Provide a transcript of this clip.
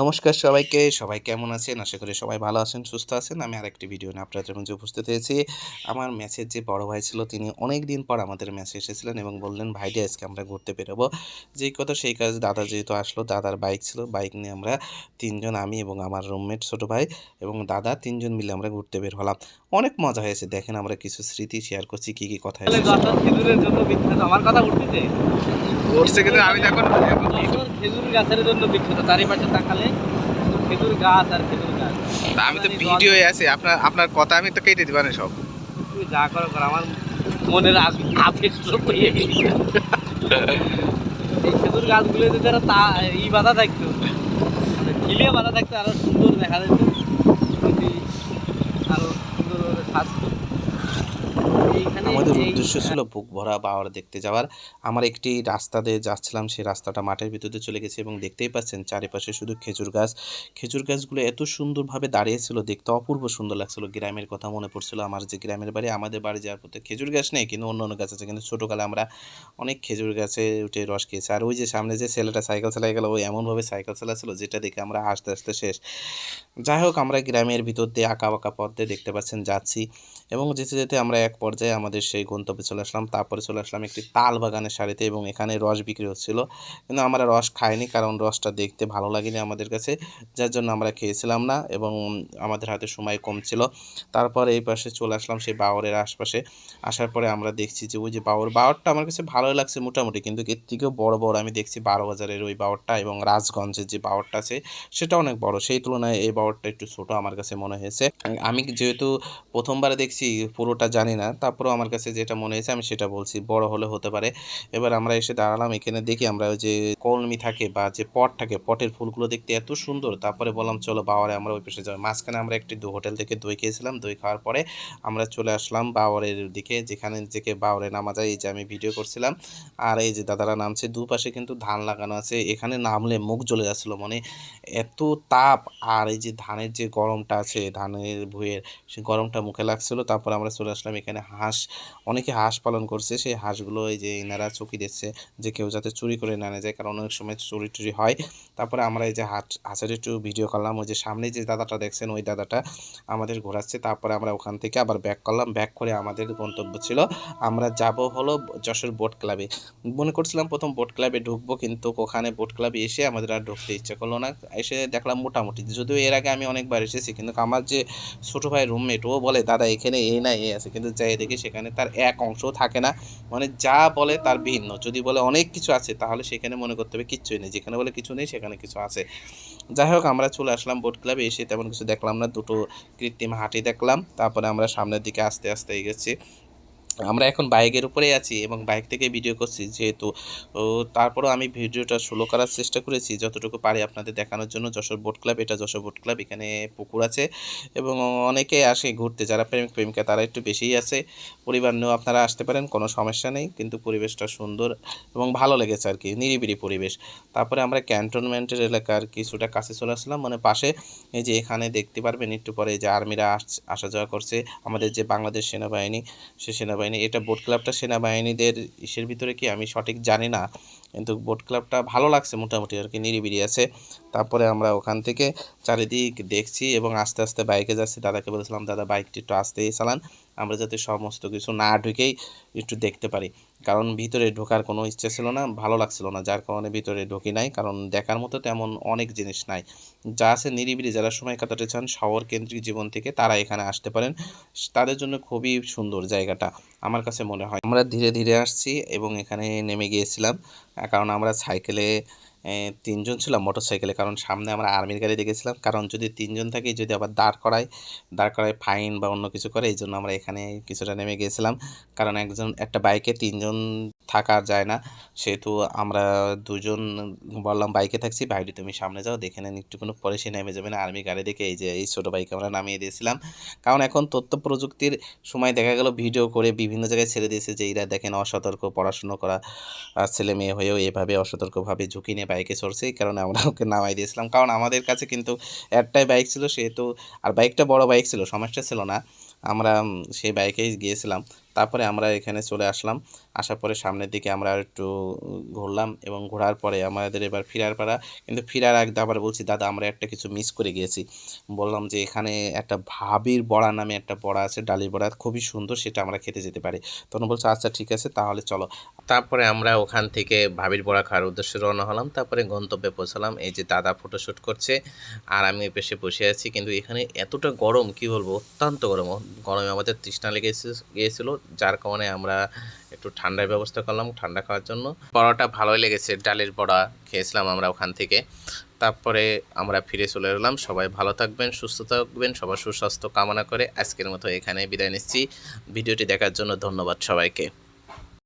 নমস্কার সবাইকে সবাই কেমন আছেন? আশা করি সবাই ভালো আছেন সুস্থ আছেন। আমি আরেকটি ভিডিও নিয়ে আপনাদের মাঝে উপস্থিত হয়েছি। আমার ম্যাচের যে বড় ভাই ছিল তিনি অনেক দিন পর আমাদের ম্যাচে এসেছিলেন এবং বললেন ভাইডি আজকে আমরা ঘুরতে বেরোবো। যেই কথা সেই কাজ দাদা যেহেতু আসলো দাদার বাইক ছিল। বাইক নিয়ে আমরা তিনজন আমি এবং আমার রুমমেট ছোট ভাই এবং দাদা তিনজন মিলে আমরা ঘুরতে বের হলাম। অনেক মজা হয়েছে। দেখেন আমরা কিছু স্মৃতি শেয়ার করছি কী কী কথা আমার কথা উঠতেছে? আমি এখন খেজুর গাছের জন্য বিখ্যাত। চারিপাশে তাকালে শুধু খেজুর গাছ আর খেজুর গাছ। আমি তো ভিডিও আছি আপনার আপনার কথা আমি তো কেটে দিবানে সব। তুমি যা করো করো আমার মনের আবেগ সব হয়ে গেছে। এই খেজুর গাছগুলো যদি আরও তা ই বাধা থাকতো মানে খিলিয়ে বাধা থাকতো আরও সুন্দর দেখা যেত। আরও থাকতো এইখানে আমাদের উদ্দেশ্য ছিল বুক ভরা বাওয়ার দেখতে যাওয়ার। আমার একটি রাস্তা দিয়ে যাচ্ছিলাম সেই রাস্তাটা মাঠের ভিতরে চলে গেছে এবং দেখতেই পাচ্ছেন চারিপাশে শুধু খেজুর গাছ। খেজুর গাছগুলো এত সুন্দরভাবে দাঁড়িয়েছিল দেখতে অপূর্ব সুন্দর লাগছিল। গ্রামের কথা মনে পড়ছিল আমার যে গ্রামের বাড়ি আমাদের বাড়ি যাওয়ার পথে খেজুর গাছ নেই কিন্তু অন্য অন্য গাছ আছে। কিন্তু ছোটোকালে আমরা অনেক খেজুর গাছে উঠে রস খেয়েছি। আর ওই যে সামনে যে ছেলেটা সাইকেল চালাই গেল ওই এমনভাবে সাইকেল চালাচ্ছিল যেটা দেখে আমরা আস্তে আস্তে শেষ। যাই হোক আমরা গ্রামের ভিতর দিয়ে আঁকা বাঁকা পথ দিয়ে দেখতে পাচ্ছেন যাচ্ছি। এবং যেতে যেতে আমরা এক পর্যায়ে আমাদের সেই গন্তব্যে চলে আসলাম। তারপরে চলে আসলাম একটি তাল বাগানের সারিতে এবং এখানে রস বিক্রি হচ্ছিল। কিন্তু আমরা রস খাইনি কারণ রসটা দেখতে ভালো লাগেনি আমাদের কাছে, যার জন্য আমরা খেয়েছিলাম না এবং আমাদের হাতে সময় কম ছিল। তারপর এই পাশে চলে আসলাম সেই বাওরের আশপাশে। আসার পরে আমরা দেখছি যে ওই যে বাওর, বাওরটা আমার কাছে ভালোই লাগছে মোটামুটি কিন্তু এর থেকেও বড় বড় আমি দেখছি বারো বাজারের ওই বাওরটা এবং রাজগঞ্জের যে বাওরটা আছে সেটা অনেক বড়। সেই তুলনায় এই বাওরটা একটু ছোট আমার কাছে মনে হয়েছে। আমি যেহেতু প্রথমবারে দেখছি পুরোটা জানি না তারপরেও আমার কাছে যেটা মনে হয়েছে, আমি সেটা বলছি। বড় হলে হতে পারে। এবার আমরা এসে দাঁড়ালাম, এখানে দেখি আমরা যে কলমি থাকে বা যে পট থাকে, পটের ফুলগুলো দেখতে এত সুন্দর। তারপরে বললাম, চলো বাওয়ারে আমরা ওই পাশে যাই। মাঝখানে আমরা একটি দু হোটেল থেকে দই খেয়েছিলাম, দই খাওয়ার পরে আমরা চলে আসলাম বাওয়ারের দিকে, যেখানে থেকে বাওয়ারে নামা যায়। এই যে আমি ভিডিও করছিলাম। আর এই যে দাদারা নামছে, দুপাশে কিন্তু ধান লাগানো আছে। এখানে নামলে মুখ জ্বলে যাচ্ছিল মানে এত তাপ। আর এই যে ধানের যে গরমটা আছে, ধানের ভুঁয়ের সেই গরমটা মুখে লাগছিল। তারপর আমরা চলে আসলাম এখানে হাঁস, অনেকে হাঁস পালন করছে, সেই হাঁসগুলো এই যে এনারা চকি দিচ্ছে যে কেউ যাতে চুরি করে না যায়, কারণ অনেক সময় চুরি টুরি হয়। তারপরে আমরা এই যে হাট হাঁসের একটু ভিডিও করলাম, ওই যে সামনে যে দাদাটা দেখছেন, ওই দাদাটা আমাদের ঘোরাচ্ছে, তারপরে আমরা ওখান থেকে আবার ব্যাক করলাম ব্যাক করে আমাদের গন্তব্য ছিল, আমরা যাব হলো যশোর বোট ক্লাবে মনে করছিলাম প্রথম বোট ক্লাবে ঢুকবো, কিন্তু ওখানে বোট ক্লাবে এসে আমাদের আর ঢুকতে ইচ্ছে করল না, এসে দেখলাম মোটামুটি, যদিও এর আগে আমি অনেকবার এসেছি, কিন্তু আমার যে ছোটো ভাই রুমমেট ও বলে, দাদা, এখানে এ না, এ আছে। কিন্তু যাই দেখি সেখানে তার এক অংশও থাকে না। মানে যা বলে তার ভিন্ন। যদি বলে অনেক কিছু আছে, তাহলে সেখানে মনে করতে হবে কিচ্ছুই নেই। যেখানে বলে কিছু নেই, সেখানে কিছু আছে। যাই হোক, আমরা চলে আসলাম বোট ক্লাবে এসে তেমন কিছু দেখলাম না। দুটো কৃত্রিম হাঁটি দেখলাম। তারপরে আমরা সামনের দিকে আস্তে আস্তে এগেছি আমরা এখন বাইকের উপরেই আছি এবং বাইক থেকে ভিডিও করছি যেহেতু তারপরেও আমি ভিডিওটা স্লো করার চেষ্টা করেছি যতটুকু পারি আপনাদের দেখানোর জন্য। যশোর বোট ক্লাব এটা যশোর বোট ক্লাব এখানে পুকুর আছে এবং অনেকে আসে ঘুরতে, যারা প্রেমিক প্রেমিকা তারা একটু বেশিই আছে পরিবার নিয়েও আপনারা আসতে পারেন, কোনো সমস্যা নেই, কিন্তু পরিবেশটা সুন্দর এবং ভালো লেগেছে আর কি নিরিবিলি পরিবেশ। তারপরে আমরা ক্যান্টনমেন্টের এলাকার কিছুটা কাছে চলে আসলাম মানে পাশে এই যে এখানে দেখতে পারবেন, একটু পরে যে আর্মিরা আসা যাওয়া করছে। আমাদের যে বাংলাদেশ সেনাবাহিনী, সে সেনাবাহিনী এটা বোট ক্লাবটা সেনাবাহিনীদের ইসের ভিতরে কি আমি সঠিক জানি না, কিন্তু বোট ক্লাবটা ভালো লাগছে মোটামুটি আর কি নিরিবিড়ি আছে। তারপরে আমরা ওখান থেকে চারিদিক দেখছি এবং আস্তে আস্তে বাইকে যাচ্ছি। দাদাকে বলেছিলাম, দাদা বাইকটি একটু আস্তেই চালান, আমরা যাতে সমস্ত কিছু না ঢুকেই একটু দেখতে পারি। কারণ ভিতরে ঢোকার কোনো ইচ্ছে ছিল না, ভালো লাগছিল না। যার কারণে ভিতরে ঢুকি নাই, কারণ দেখার মতো তেমন অনেক জিনিস নাই। যা আছে নিরিবিলি, যারা সময় কাটাতে চান শহর কেন্দ্রিক জীবন থেকে তারা এখানে আসতে পারেন। তাদের জন্য খুবই সুন্দর জায়গাটা, আমার কাছে মনে হয়। আমরা ধীরে ধীরে আসছি এবং এখানে নেমে গিয়েছিলাম, কারণ আমরা সাইকেলে তিনজন ছিলাম মোটর সাইকেলে কারণ সামনে আমরা আর্মির গাড়ি দেখেছিলাম। কারণ যদি তিনজন থাকি, যদি আবার দাঁড় করায় দাঁড় করায় ফাইন বা অন্য কিছু করে, এই জন্য আমরা এখানে কিছুটা নেমে গিয়েছিলাম কারণ একজন, একটা বাইকে তিনজন থাকা যায় না। সেহেতু আমরা দুজন বললাম, বাইকে থাকছি, ভাইটি তুমি সামনে যাও, দেখে নেন একটুখানি পরে সে নেমে যাবে না। আর্মি গাড়ি দেখে এই যে এই ছোটো বাইক আমরা নামিয়ে দিয়েছিলাম। কারণ এখন তথ্য প্রযুক্তির সময় দেখা গেল ভিডিও করে বিভিন্ন জায়গায় ছেড়ে দিয়েছে যে এরা দেখেন অসতর্ক, পড়াশুনো করা ছেলে মেয়ে হয়েও এভাবে অসতর্কভাবে ঝুঁকি নিয়ে বাইকে চড়ছে। এই কারণে আমরা ওকে নামাই দিয়েছিলাম। কারণ আমাদের কাছে কিন্তু একটাই বাইক ছিল, সেহেতু আর বাইকটা বড় বাইক ছিল, সমস্যা ছিল না। আমরা সেই বাইকেই গিয়েছিলাম। তারপরে আমরা এখানে চলে আসলাম। আসার পরে সামনের দিকে আমরা একটু ঘুরলাম এবং ঘোরার পরে আমাদের এবার ফিরার পাড়া কিন্তু ফিরার আগে আবার বলছি, দাদা, আমরা একটা কিছু মিস করে গিয়েছি। বললাম যে, এখানে একটা ভাবির বড়া নামে একটা বড়া আছে ডালির বড়া। খুবই সুন্দর, সেটা আমরা খেতে যেতে পারি। তখন বলছে আচ্ছা ঠিক আছে, তাহলে চলো। তারপরে আমরা ওখান থেকে ভাবির বড়া খাওয়ার উদ্দেশ্যে রওনা হলাম। তারপরে গন্তব্যে পৌঁছালাম। এই যে দাদা ফটোশ্যুট করছে, আর আমি পেশে বসে আছি। কিন্তু এখানে এতটা গরম, কি বলব, অত্যন্ত গরম। গরমে আমাদের তৃষ্ণা লেগে গিয়েছিল। যার কারণে আমরা একটু ঠান্ডার ব্যবস্থা করলাম ঠান্ডা খাওয়ার জন্য। বড়াটা ভালোই লেগেছে, ডালের বড়া খেয়েছিলাম আমরা ওখান থেকে। তারপরে আমরা ফিরে চলে এলাম, সবাই ভালো থাকবেন, সুস্থ থাকবেন, সবার সুস্বাস্থ্য কামনা করে আজকের মতো এখানে বিদায় নিচ্ছি। ভিডিওটি দেখার জন্য ধন্যবাদ সবাইকে।